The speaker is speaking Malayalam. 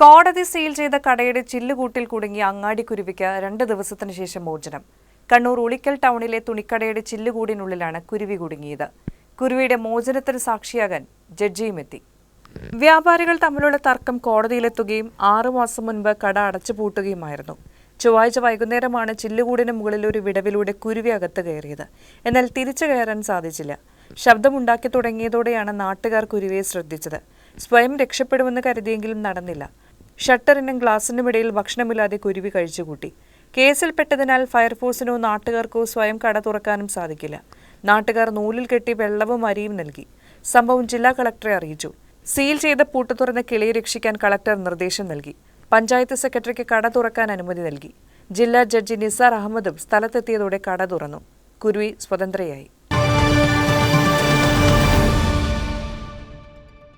കോടതി സീൽ ചെയ്ത കടയുടെ ചില്ലുകൂട്ടിൽ കുടുങ്ങിയ അങ്ങാടിക്കുരുവിക്ക് രണ്ട് ദിവസത്തിന് ശേഷം മോചനം. കണ്ണൂർ ഉളിക്കൽ ടൗണിലെ തുണിക്കടയുടെ ചില്ലുകൂടിനുള്ളിലാണ് കുരുവി കുടുങ്ങിയത്. കുരുവിയുടെ മോചനത്തിന് സാക്ഷിയാകാൻ ജഡ്ജിയും എത്തി. വ്യാപാരികൾ തമ്മിലുള്ള തർക്കം കോടതിയിലെത്തുകയും ആറുമാസം മുൻപ് കട അടച്ചുപൂട്ടുകയുമായിരുന്നു. ചൊവ്വാഴ്ച വൈകുന്നേരമാണ് ചില്ലുകൂടിന് മുകളിൽ ഒരു വിടവിലൂടെ കുരുവി അകത്ത് കയറിയത്. എന്നാൽ തിരിച്ചു കയറാൻ സാധിച്ചില്ല. ശബ്ദമുണ്ടാക്കി തുടങ്ങിയതോടെയാണ് നാട്ടുകാർ കുരുവിയെ ശ്രദ്ധിച്ചത്. സ്വയം രക്ഷപ്പെടുമെന്ന് കരുതിയെങ്കിലും നടന്നില്ല. ഷട്ടറിനും ഗ്ലാസിനും ഇടയിൽ ഭക്ഷണമില്ലാതെ കുരുവി കഴിച്ചുകൂട്ടി. കേസിൽപ്പെട്ടതിനാൽ ഫയർഫോഴ്സിനോ നാട്ടുകാർക്കോ സ്വയം കട തുറക്കാനും സാധിക്കില്ല. നാട്ടുകാർ നൂലിൽ കെട്ടി വെള്ളവും അരിയും നൽകി. സംഭവം ജില്ലാ കളക്ടറെ അറിയിച്ചു. സീൽ ചെയ്ത പൂട്ട് തുറന്ന കിളിയെ രക്ഷിക്കാൻ കളക്ടർ നിർദ്ദേശം നൽകി. പഞ്ചായത്ത് സെക്രട്ടറിക്ക് കട തുറക്കാൻ അനുമതി നൽകി. ജില്ലാ ജഡ്ജി നിസാർ അഹമ്മദും സ്ഥലത്തെത്തിയതോടെ കട തുറന്നു. കുരുവി സ്വതന്ത്രയായി.